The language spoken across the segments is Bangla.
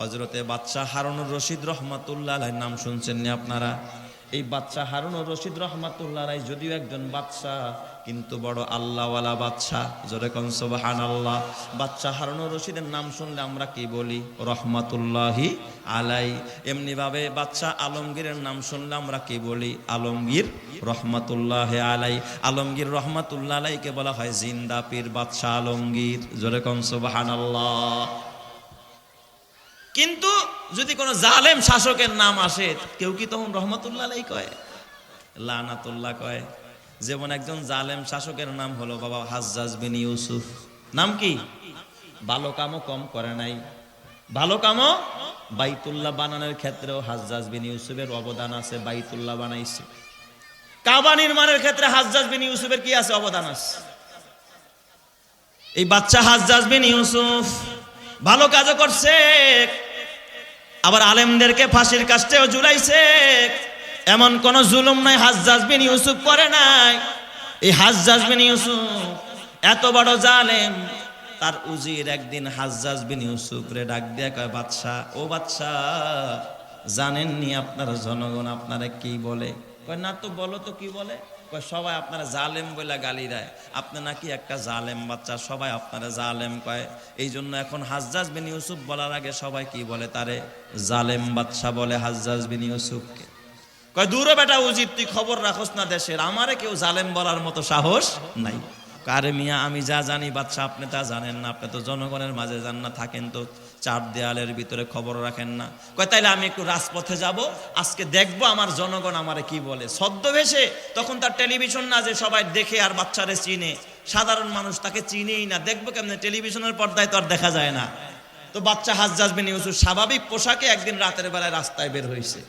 হজরতে বাদশাহ হারুনুর রশিদ রহমাতুল্লাহ নাম শুনছেন নি আপনারা? এই বাদশাহ হারুনুর রশিদ রহমাতুল্লাহ আলাই যদিও একজন বাদশাহ, কিন্তু বড় আল্লাহওয়ালা বাদশাহ। জোরে সুবহান আল্লাহ বাদশাহ হারুনুর রশিদের নাম শুনলে আমরা কি বলি? রহমাতুল্লাহি আলাই। এমনিভাবে বাদশাহ আলমগীরের নাম শুনলে আমরা কি বলি? আলমগীর রহমাতুল্লাহ আলাই। আলমগীর রহমাতুল্লাহ আলাইকে বলা হয় জিন্দা পীর বাদশাহ আলমগীর। জোরে সুবহান আল্লাহ কিন্তু যদি কোনো জালেম শাসকের নাম আসে, কেউ কি তখন রহমতুল্লাহ কয়? লানাতুল্লাহ কয়। যেমন একজন জালেম শাসকের নাম হলো বাবা হাজ্জাজ বিন ইউসুফ। নাম কি? ভালো কামও কম করে নাই। ভালো কামও বাইতুল্লাহ বানানোর ক্ষেত্রেও হাজ্জাজ বিন ইউসুফের অবদান আছে, বাইতুল্লাহ বানাইছে। কাবা নির্মাণের ক্ষেত্রে হাজ্জাজ বিন ইউসুফের কি আছে? অবদান আছে। এই বাচ্চা হাজ্জাজ বিন ইউসুফ ভালো কাজও করছে আবার আলেমদেরকে ফাঁসির কাজটাও জুলাইছে এমন কোন জুলুম নাই বিন ইউসুফ করে নাই। এই বিন ইউসুফ এত বড় জালেম, তার উজির একদিন বিন ইউসুফ রে ডাক দিয়া কয় বাদশা ও বাদশা জানেননি আপনার জনগণ আপনারা কি বলে? কয়, না তো বলো তো কি বলে? সবাই আপনারা জালেম বলে গালি দেয়। আপনি নাকি একটা জালেম বাচ্চা, সবাই আপনারা জালেম কয়। এই জন্য এখন হাজ্জাজ বিন ইউসুফ বলার আগে সবাই কি বলে তারে? জালেম বাচ্চা বলে হাজ্জাজ বিন ইউসুফকে। কয়, দূরে বেটা উজিত তুই খবর রাখোস না দেশের। আমারে কেউ জালেম বলার মতো সাহস নাই। কারে মিয়া, আমি যা জানি বাচ্চা আপনি তা জানেন না। আপনি তো জনগণের মাঝে যান না, থাকেন তো চার দেয়ালের ভিতরে খবর রাখেন না। কয়, তাইলে আমি একটু রাজপথে যাব, আজকে দেখব আমার জনগণ আমারে কি বলে। ছদ্মবেশে তখন তার টেলিভিশন না যে সবাই দেখে আর বাচ্চারে চিনে। সাধারণ মানুষ তাকে চিনেই না। দেখব কেমনে? টেলিভিশনের পর্দায় তো আর দেখা যায় না। তো বাচ্চা হাজ্জাজ বিন ইউসুফ স্বাভাবিক পোশাকে একদিন রাতের বেলায় রাস্তায় বের হয়েছে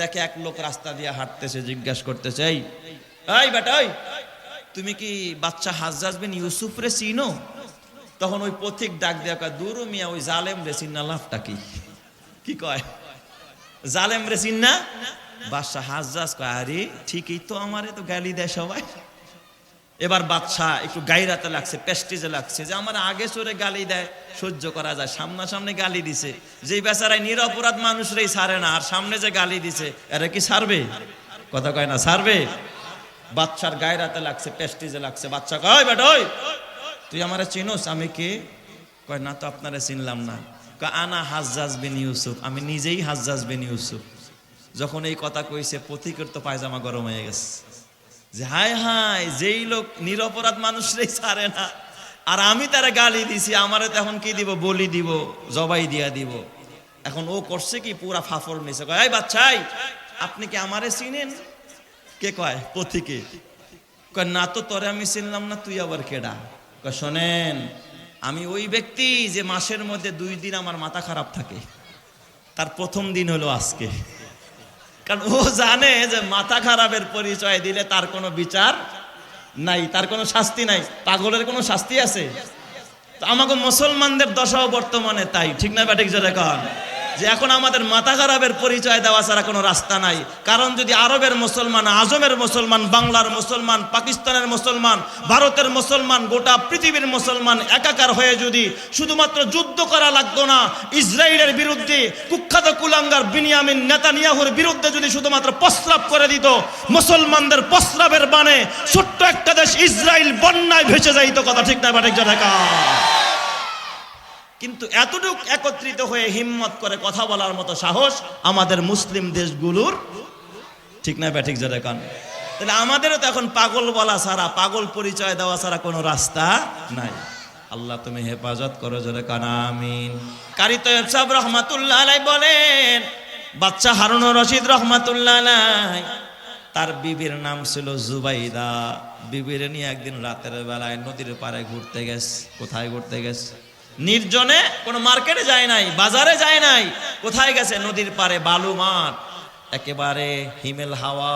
দেখে এক লোক রাস্তা দিয়ে হাঁটতেছে, জিজ্ঞাসা করতেছে, এই বেটা ওই তুমি কি বাচ্চা হাজ্জাজ বিন ইউসুফ রে চিনো? তখন ওই পথিক ডাক দেয়া কয়, দূর মিয়া, ওই জালেম রে চিন্না লাভটা কি? কি কয়? জালেম রে চিন্না? বাদশাহ হাজ্জাজ কয়, আরে, ঠিকই তো আমারে তো গালি দেয় সবাই। এবার বাদশাহ একটু গাইরাতে লাগছে পেস্টিজে লাগছে, যে আমার আগে সরে গালি দেয়, সহ্য করা যায়, সামনাসামনি গালি দিছে। যেই বেচারায় নিরপরাধ মানুষরাই ছাড়ে না, আর সামনে যে গালি দিছে, এরা কি ছাড়বে? কথা কয় না, ছাড়বে? বাচ্চার গায়রাতে লাগছে পেস্টিজে লাগছে। বাচ্চা কয়, বেটা, ওই। তুই আমারে চিনোস? আমি কে? কয়, না তো আপনারা চিনলাম না। আনা হাজ্জাজ বিন ইউসুফ। আমি নিজেই হাজ্জাজ বিন ইউসুফ। যখন এই কথা কইছে, পথিকের তো পায়জামা গরম হয়ে গেছে। যে, হায় হায়, যেই লোক নিরপরাধ মানুষরাই ছাড়ে না। আর আমি তারা গালি দিছি, আমারে তো এখন কি দিব? বলি দিব, জবাই দিয়া দিব। এখন ও করছে কি? পুরা ফাফর নিছে। কয়, এই বাচ্চাই, আপনি কি আমারে চিনেন? কে কয়? পথিকে। কয়, না তো তোরে আমি চিনলাম না, তুই আবার কেডা? কয়, শোনেন, আমি ওই ব্যক্তি যে মাসের মধ্যে দুই দিন আমার মাথা খারাপ থাকে। তার প্রথম দিন হলো আজকে। কারণ ও জানে যে মাথা খারাপের পরিচয় দিলে তার কোনো বিচার নাই, তার কোনো শাস্তি নাই, পাগলের কোনো শাস্তি আছে? তো আমাকে মুসলমানদের দশাও বর্তমানে তাই, ঠিক না ব্যাটিক যে রেকর্ড যে এখন আমাদের মাথা খারাপের পরিচয় দেওয়া ছাড়া কোনো রাস্তা নাই। কারণ যদি আরবের মুসলমান, আজমের মুসলমান, বাংলার মুসলমান, পাকিস্তানের মুসলমান, ভারতের মুসলমান, গোটা পৃথিবীর মুসলমান একাকার হয়ে যদি শুধুমাত্র যুদ্ধ করা লাগতো না, ইসরায়েলের বিরুদ্ধে কুখ্যাত কুলাঙ্গার বিনিয়ামিন নেতানিয়াহুর বিরুদ্ধে যদি শুধুমাত্র প্রস্রাব করে দিত, মুসলমানদের প্রস্রাবের বানে ছোট্ট একটা দেশ ইসরায়েল বন্যায় ভেসে যাইতো, কথা ঠিক না, বাটিক জায়গা কিন্তু এতটুক একত্রিত হয়ে হিম্মত করে কথা বলার মতো সাহস আমাদের মুসলিম দেশগুলোর ঠিক না ব্যাঠিক যারা কান? তাহলে আমাদেরও তো এখন পাগল বলা ছাড়া, পাগল পরিচয় দেওয়া ছাড়া কোনো রাস্তা নাই। আল্লাহ তুমি হেফাজত করো জোরে কানা, আমিন। কারি তৈব সাহেব রহমাতুল্লাহ আলাই বলেন বাচ্চা হারুন রশিদ রহমাতুল্লাহ আলাই তার বিবির নাম ছিল জুবাইদা। বিবির নিয়ে একদিন রাতের বেলায় নদীর পাড়ে ঘুরতে গেছে, কোথায় ঘুরতে গেছে? নির্জনে কোনো মার্কেটে যায় নাই, বাজারে যায় নাই। কোথায় গেছে? নদীর পারে বালু মাঠ। একেবারে হিমেল হাওয়া,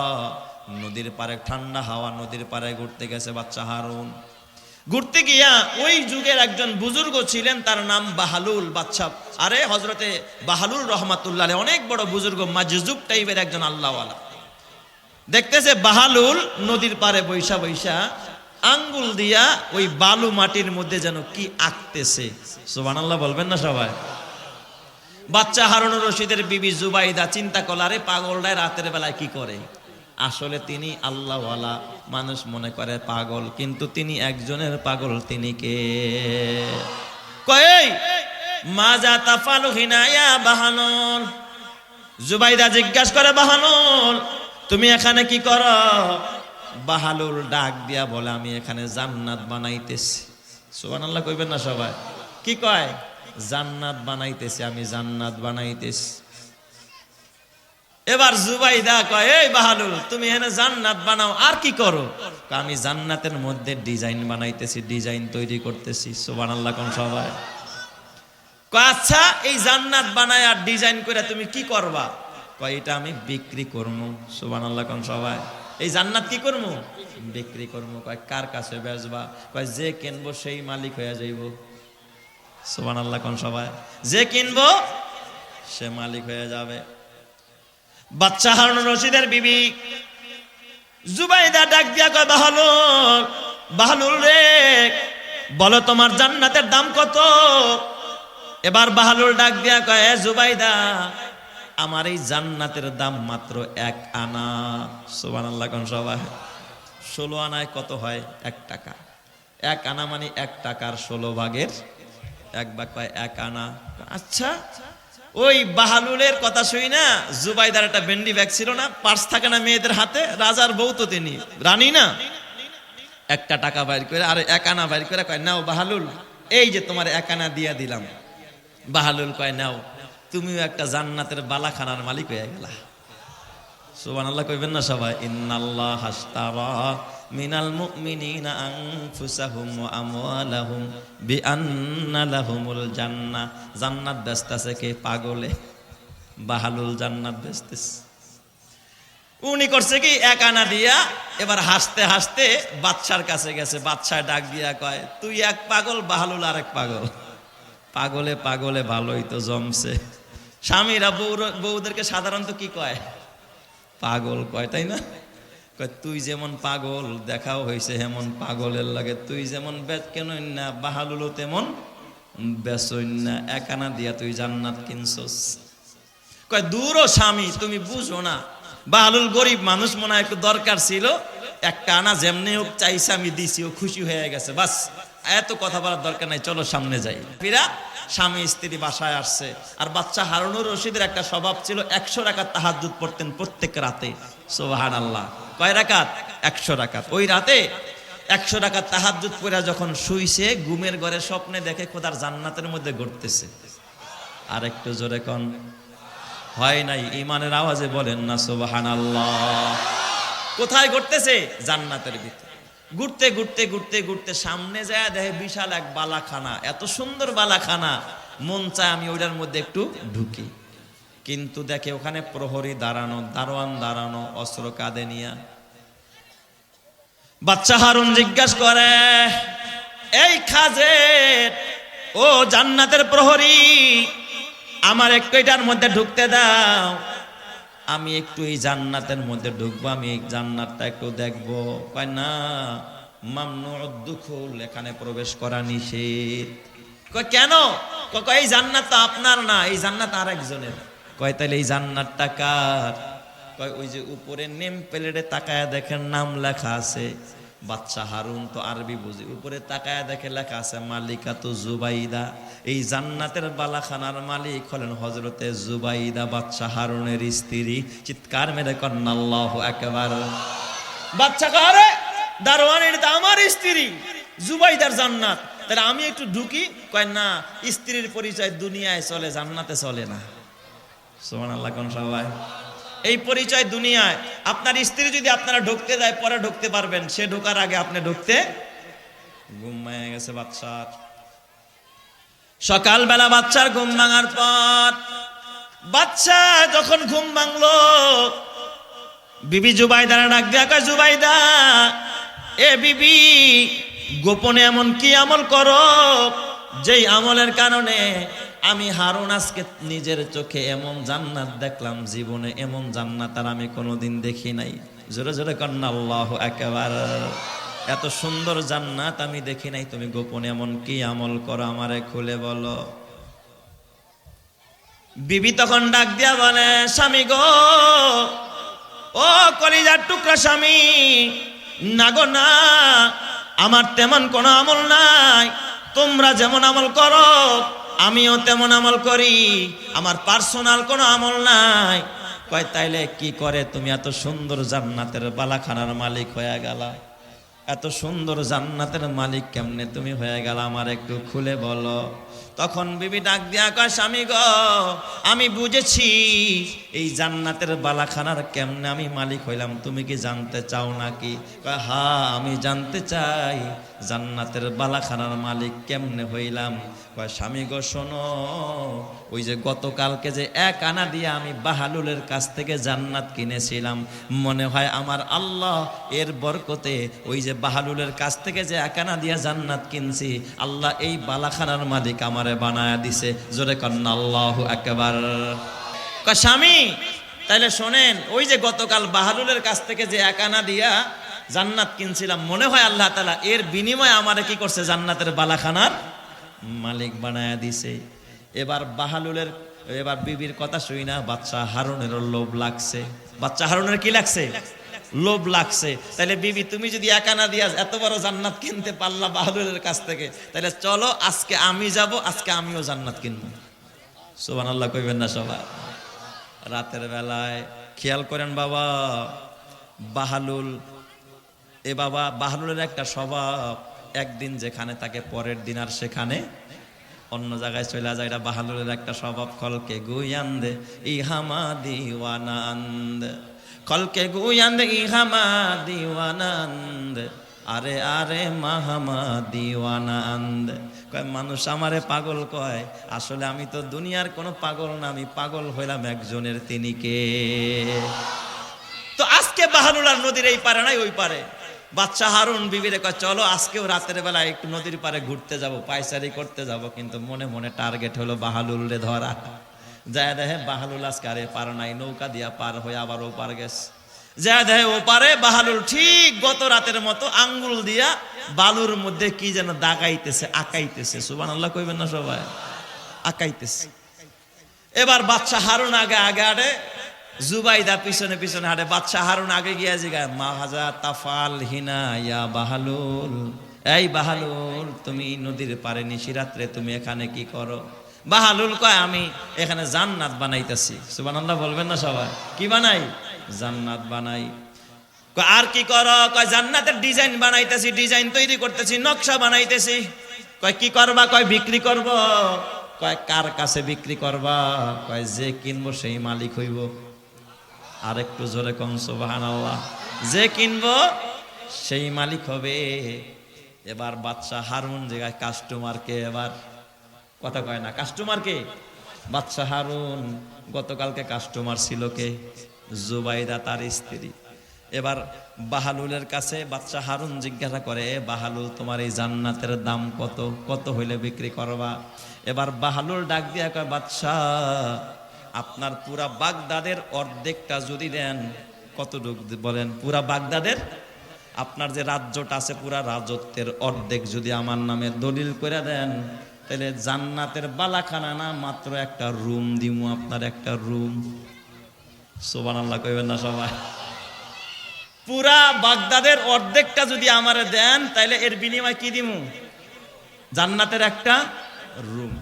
নদীর পারে ঠান্ডা হাওয়া, নদীর পারে ঘুরতে গেছে বাচ্চা হারুন। ঘুরতে গিয়া ওই যুগের একজন বুজুর্গ ছিলেন, তার নাম বাহালুল বাচ্চা। আরে হজরতে বাহালুল রহমাতুল্লাহ অনেক বড় বুজুর্গ মাজুব টাইপের একজন আল্লাহওয়ালা। দেখতেছে বাহালুল নদীর পারে বৈশা বৈশা আঙ্গুল দিয়া ওই বালু মাটির মধ্যে যেন কি আঁকতেছে। সুবহানাল্লাহ, বলবেন না সবাই? বাচ্চা হারুন রশিদের বিবি জুবাইদা চিন্তা করলারে পাগলটায় রাতের বেলায় কি করে? আসলে তিনি আল্লাহওয়ালা মানুষ মনে করে পাগল, কিন্তু তিনি একজনের পাগল তিনি কে? কই মাজা তাফালু হিনায়া বাহানুল জুবাইদা জিজ্ঞাসা করে বাহানুল তুমি এখানে কি করো? বাহালুল ডাক দিয়া বলে, আমি এখানে জান্নাত বানাইতেছি। সুবহানাল্লাহ কইবেন না সবাই। কি কয়? জান্নাত বানাইতেছি, আমি জান্নাত বানাইতেছি। এবার জুবাইদা কয়, এই বাহালুল তুমি এখানে জান্নাত বানাও, আর কি করো? আমি জান্নাতের মধ্যে ডিজাইন বানাইতেছি, ডিজাইন তৈরি করতেছি। সুবহানাল্লাহ কোন সবাই। আচ্ছা এই জান্নাত বানায় আর ডিজাইন করে তুমি কি করবা? কয়, এটা আমি বিক্রি করব সুবহানাল্লাহ কোন সবাই। এই জান্নাত কি করব? বিক্রি করব। কয়, কার কাছে বেচবা? কয়, যে কিনবো সেই মালিক হয়ে যাইব। সোমান আল্লাহ কোন সবাই? যে কিনবো সে মালিক হয়ে যাবে। বাচ্চা হারুন রশিদের বিবি। জুবাইদা ডাক দিয়া কয় বাহালুল বাহালুল রে, বলো তোমার জান্নাতের দাম কত? এবার বাহালুল ডাক দিয়া কয়, "এ জুবাইদা আমার এই জান্নাতের দাম মাত্র এক আনা। সুবহানাল্লাহ, কোন সবাই ষোলো আনায় কত হয়? এক টাকা। এক আনা মানে এক টাকার ষোলো ভাগের এক ভাগ কয় এক আনা। আচ্ছা ওই বাহালুলের কথা শুই না? জুবাইদার একটা বেন্ডি ব্যাগ ছিল না? পার্স থাকে না মেয়েদের হাতে? রাজার বউ তো তিনি। রানী না? একটা টাকা বাইর করে, আর এক আনা বাইর করে কয়, নাও বাহালুল, এই যে তোমার এক আনা দিয়া দিলাম। বাহালুল কয়, নাও। তুমিও একটা জান্নাতের বালাখানার মালিক হয়ে গেলা। সুবহানাল্লাহ কইবেন না সবাই, ইন্নাল্লাহ হাস্তারা মিনাল মুমিনিনা আনফুসাহুম ওয়া আমওয়ালাহুম বিআন্না লাহুমুল জান্নাহ। জান্নাত বেচতেছে কে? পাগলে। বাহালুল জান্নাত বেচতেছে। উনি করছে কি? এক আনা দিয়া এবার হাসতে হাসতে বাচ্চার কাছে গেছে। বাচ্চা ডাক দিয়া কয়, তুই এক পাগল, বাহালুল আরেক পাগল। পাগলে পাগলে ভালোই তো জমছে। স্বামীরা বউ বউদেরকে সাধারণত কি কয়? পাগল কয়, তাই না? তুই যেমন পাগল, দেখাও হয়েছে হেমন পাগলের লাগে। তুই যেমন বেচ কেন না বাহালুলো তেমন বেচইন না একানা দিয়া তুই জান্নাত কিনছস। কয়, দূরও স্বামী, তুমি বুঝো না। বাহালুল গরিব মানুষ মনে একটু দরকার ছিল। এক কানা যেমনি হোক চাইছে, আমি দিছি, ও খুশি হয়ে গেছে। বাস, এত কথা বলার দরকার নাই, চলো সামনে যাই। ফিরা স্বামী স্ত্রী বাসায় আসছে। আর বাচ্চা হারুনুর রশিদের একটা স্বভাব ছিল, একশো রাকাত তাহাজুদ পড়তেন প্রত্যেক রাতে। সোহান আল্লাহ কয় রাকাত? একশো রাকাত। ওই রাতে একশো টাকা তাহাজুদ পড়া যখন শুইছে, ঘুমের ঘরে স্বপ্নে দেখে খোদার জান্নাতের মধ্যে ঘটতেছে। আর একটু জোরে কন। হয় নাই ইমানের আওয়াজে বলেন না সোবাহান আল্লাহ কোথায় ঘটতেছে? জান্নাতের ভিতরে। ঘুরতে ঘুরতে ঘুরতে ঘুরতে সামনে যায়, দেখে বিশাল এক বালাখানা। এত সুন্দর বালাখানা। মন চায় আমি ওইটার মধ্যে একটু ঢুকি। কিন্তু দেখে ওখানে প্রহরী দাঁড়ানো, দারোয়ান দাঁড়ানো, অস্ত্র কাঁধে নিয়া। বাচ্চা হারুন জিজ্ঞাসা করে, এই খাজের, ও জান্নাতের প্রহরী, আমার একটু এটার মধ্যে ঢুকতে দাও। আমি একটু এই জান্নাতের মধ্যে ঢুকবো আমি এই জান্নাতটা একটু দেখব। কয় না মামনু দুখুল এখানে প্রবেশ করা নিষেধ। কয় কেন? কয়, এই জান্নাত তো আপনার না এই জান্নাত আর একজনের কয় তাহলে এই জান্নাতটা কার? কয় ওই যে উপরে নেম প্লেটে তাকায় দেখেন নাম লেখা আছে। বাচ্চা হারুন তো আরবি বুঝি। উপরে তাকায় দেখে লেখা আছে মালিকা তো জুবাইদা। এই জান্নাতের বালাখানার মালিক হলেন হজরতে জুবাইদা, বাচ্চা হারুনের স্ত্রী। চিৎকার মেরে কন্নাল্লাহ একেবার বাচ্চা কারে দারোয়ানের তো আমার স্ত্রী, জুবাইদার জান্নাত। তাহলে আমি একটু ঢুকি, কয়, না, স্ত্রীর পরিচয় দুনিয়ায় চলে, জান্নাতে চলে না। সোমান আল্লাহ কোন সবাই। এই পরিচয় দুনিয়ায়। আপনার স্ত্রী যদি আপনারা ঢুকতে যায় পরে ঢুকতে পারবেন। সে ঢোকার আগে আপনি ঢুকতে ঘুমায় গেছে বাচ্চার। সকালবেলা বাচ্চার ঘুম ভাঙার পর বাচ্চা যখন ঘুম ভাঙলো, বিবি জুবাইদার ডাক দিয়া কয়, জুবাইদা, এ বিবি, গোপনে এমন কি আমল করো, যেই আমলের কারণে আমি হারুন আজকে নিজের চোখে এমন জান্নাত দেখলাম, জীবনে এমন জান্নাত আর আমি কোনোদিন দেখি নাই। জোরে জোরে কন্যা, আল্লাহ একেবার এত সুন্দর জান্নাত আমি দেখি নাই, তুমি গোপনে এমন কি আমল করো আমারে খুলে বলো। বিবি তখন ডাক দিয়া বলে, স্বামী গো, ও কলিজার টুকরা স্বামী, না গো না, আমার তেমন কোনো আমল নাই। তোমরা যেমন আমল করো আমিও তেমন আমল করি, আমার পার্সোনাল কোনো আমল নাই। কয়, তাইলে কি করে তুমি এত সুন্দর জান্নাতের বালাখানার মালিক হয়ে গেলা? এত সুন্দর জান্নাতের মালিক কেমনে তুমি হয়ে গেল? আমার একটু খুলে বলো। তখন বিবি ডাক দিয়া কয়, স্বামী গো, আমি বুঝেছি এই জান্নাতের বালাখানার কেমনে আমি মালিক হইলাম। তুমি কি জানতে চাও নাকি? কয়, হা, আমি জানতে চাই জান্নাতের বালাখানার মালিক কেমনে হইলাম। কয়, স্বামী গো, শোনো, ওই যে গতকালকে যে এক আনা দিয়ে আমি বাহালুলের কাছ থেকে জান্নাত কিনেছিলাম। মনে হয় আমার আল্লাহ এর বরকতে ওই যে বাহালুলের কাছ থেকে যে এক আনা দিয়ে জান্নাত কিনছি, আল্লাহ এই বালাখানার মালিক আমারে বানায়া দিছে। জোরে কন্যা আল্লাহ একেবার স্বামী, তাইলে শোনেন, ওই যে গতকাল বাহালুলের কাছ থেকে যে এক আনা দিয়া জান্নাত কিনছিলাম, মনে হয় আল্লাহ তালা এর বিনিময়ে আমারে কি করছে জান্নাতের বালাখানার মালিক বানায়া দিছে। এবার বাহালুলের এবার বিবির কথা শুই না বাচ্চা হারুনের লোভ লাগছে। বাচ্চা হারুনের কি লাগছে? লোভ লাগছে। তাহলে বিবি, তুমি যদি একা না দিয়া এত বড় জান্নাত কিনতে পারলা বাহালুলের কাছ থেকে তাহলে চলো আজকে আমি যাব, আজকে আমিও জান্নাত কিনবো। সোবান আল্লাহ কইবেন না সবাই। রাতের বেলায়, খেয়াল করেন বাবা, বাহালুল, এ বাবা, বাহালুলের একটা স্বভাব, একদিন যেখানে তাকে পরের দিন আর সেখানে অন্য জায়গায় চলে যায়, এটা বাহালুলের একটা স্বভাব, কলকে গুয়ান্দে, ইহামা দিওয়ানান্দ। কলকে গুয়ান্দে ইহামা দিওয়ানান্দ, আরে আরে মাহামা দিওয়ানান্দ। কয়, মানুষ আমারে পাগল কয়, আসলে আমি তো দুনিয়ার কোনো পাগল না, আমি পাগল হইলাম একজনের তিনি কে? তো আজকে বাহানুলার নদীর এই পারে নাই, ওই পারে। বাচ্চা হারুন বিবিরে কয়, চলো, আজকেও রাতের বেলা একটু নদীর পারে ঘুরতে যাব, পায়চারি করতে যাব, কিন্তু মনে মনে টার্গেট হলো বাহালুল রে ধরা। যায় দেখে বাহালুল আজকে আরে পার নাই, নৌকা দিয়া পার হয়ে আবার ও পার গেছে। যায় দেখে ও পারে বাহালুল ঠিক গত রাতের মতো আঙ্গুল দিয়া বালুর মধ্যে কি যেন দাগাইতেছে, আকাইতেছে। সুবান আল্লাহ কইবেন না সবাই? আকাইতেছে। এবার বাচ্চা হারুন আগে আগে আড়ে, জুবাইদা পিছনে পিছনে হাঁটে বাচ্চা হারুন আগে গিয়া জিগায়, মা হাজা তাফাল হিনা ইয়া বাহালুল। এই বাহালুল, তুমি নদীর পারে নিশিরাত্রে তুমি এখানে কি করো? বাহালুল কয়, আমি এখানে জান্নাত বানাইতেছি। সুবহানাল্লাহ, বলবেন না সবাই? কি বানাই? জান্নাত বানাই। আর কি করো? কয়, জান্নাতের ডিজাইন বানাইতেছি, ডিজাইন তৈরি করতেছি, নকশা বানাইতেছি। কয়, কি করবা? কয়, বিক্রি করব। কয়, কার কাছে বিক্রি করবা? কয়, যে কিনবো সেই মালিক হইব। আর একটু জোরে কম সুবাহান আল্লাহ যে কিনবো সেই মালিক হবে। এবার বাচ্চা হারুন জায়গায় কাস্টমারকে এবার কথা কয় না কাস্টমারকে বাচ্চা হারুন, গতকালকে কাস্টমার ছিল কে? জুবাইদা তার স্ত্রী। এবার বাহালুলের কাছে বাচ্চা হারুন জিজ্ঞাসা করে, "এ বাহালুল, তোমার এই জান্নাতের দাম কত? কত হইলে বিক্রি করবা? এবার বাহালুল ডাক দিয়া কয় বাচ্চা আপনার পুরা বাগদাদের অর্ধেকটা যদি দেন, কতটুকু বলেন? পুরা বাগদাদের? আপনার যে রাজ্যটা আছে, পুরা রাজত্বের অর্ধেক যদি আমার নামে দলিল করে দেন তাহলে জান্নাতের বালাখানা না, মাত্র একটা রুম দিমু আপনার, একটা রুম। সোবান আল্লাহ কইবেন না সবাই। পুরা বাগদাদের অর্ধেকটা যদি আমারে দেন, তাহলে এর বিনিময় কি দিমু? জান্নাতের একটা রুম।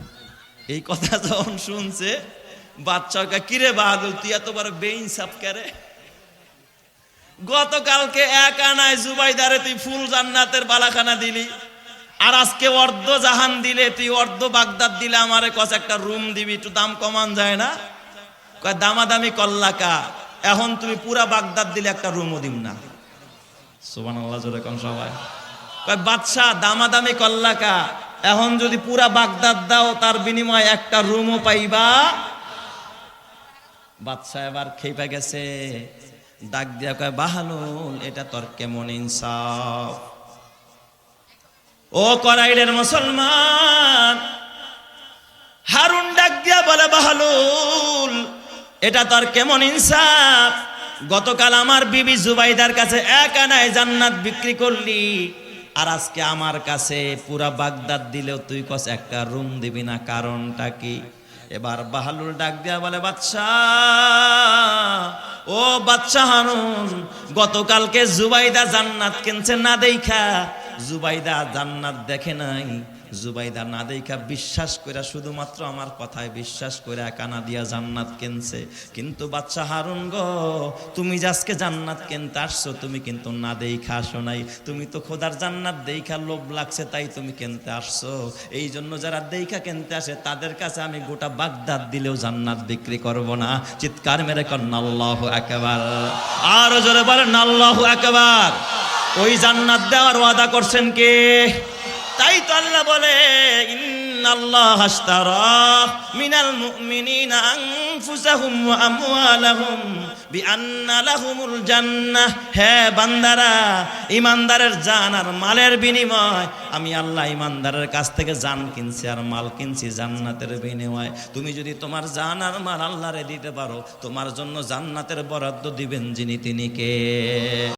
এই কথা যখন শুনছে বাচ্চাকে কিরে বাহাদুর, তুই এত বড় বেইনসাফ করে? গতকালকে এক আনায় জুবাইদারে তুই ফুল জান্নাতের বালাখানা দিলি। আর আজকে অর্ধ জাহান দিলে, তুই অর্ধ বাগদাদ দিলে আমারে কস, একটা রুম দিবি, একটু দাম কমান যায় না? দামাদামি কল্লাকা এখন তুমি পুরা বাগদাদ দিলে একটা রুমও দিম না। কম সবাই। দামাদামি কল্লাকা এখন যদি পুরা বাগদাদ দাও, তার বিনিময়ে একটা রুমও পাইবা? এবার গেছে। দিয়া কয়, বাহালুল, এটা তোর কেমন ইনসাফ? ও করাইলের মুসলমান। হারুন ডাক দিয়া বলে, বাহালুল, এটা তোর কেমন ইনসাফ? গতকাল আমার বিবি জুবাইদার কাছে এক আনায় জান্নাত বিক্রি করলি, আর আজকে আমার কাছে পুরা বাগদাদ দিলেও তুই কস একটা রুম দিবি না, কারণটা কি? এবার বাহালুর ডাক দেয়া বলে বাচ্চা ও বাচ্চা হানুন গতকালকে জুবাইদা জান্নাত কিনছে না দেখা জুবাইদা জান্নাত দেখে নাই। জুবাইদা না দেখা বিশ্বাস করে শুধুমাত্র আমার কথায় বিশ্বাস করে কানা দিয়া জান্নাত কিনছে। কিন্তু বাচ্চা হারুন গো, তুমি আজকে জান্নাত কিনতে আসছো, তুমি কিন্তু না দেখা আসো নাই। তুমি তো খোদার জান্নাত দেখা লোভ লাগছে, তাই তুমি কিনতে আসছো। এই জন্য যারা দেখা কিনতে আসে, তাদের কাছে আমি গোটা বাগদাদ দিলেও জান্নাত বিক্রি করব না। চিৎকার মেরে কন্যা আল্লাহ একেবার আরও জোরে বলেন, আল্লাহ একেবার ওই জান্নাত দেওয়ার ওয়াদা করছেন কে? তাই তো আল্লাহ বলে, ইন্নাল্লাহ আশতারা মিনাল মুমিনিনা আনফুসাহুম ওয়া আমওয়ালাহুম বিআন্না লাহুমুল জান্নাহ। হে বান্দারা, ইমানদারের জান আর মালের বিনিময়। আমি আল্লাহ ইমানদারের কাছ থেকে জান কিনছি আর মাল কিনছি জান্নাতের বিনিময়। তুমি যদি তোমার জান আর মাল আল্লাহরে দিতে পারো, তোমার জন্য জান্নাতের বরাদ্দ দিবেন যিনি তিনি কে?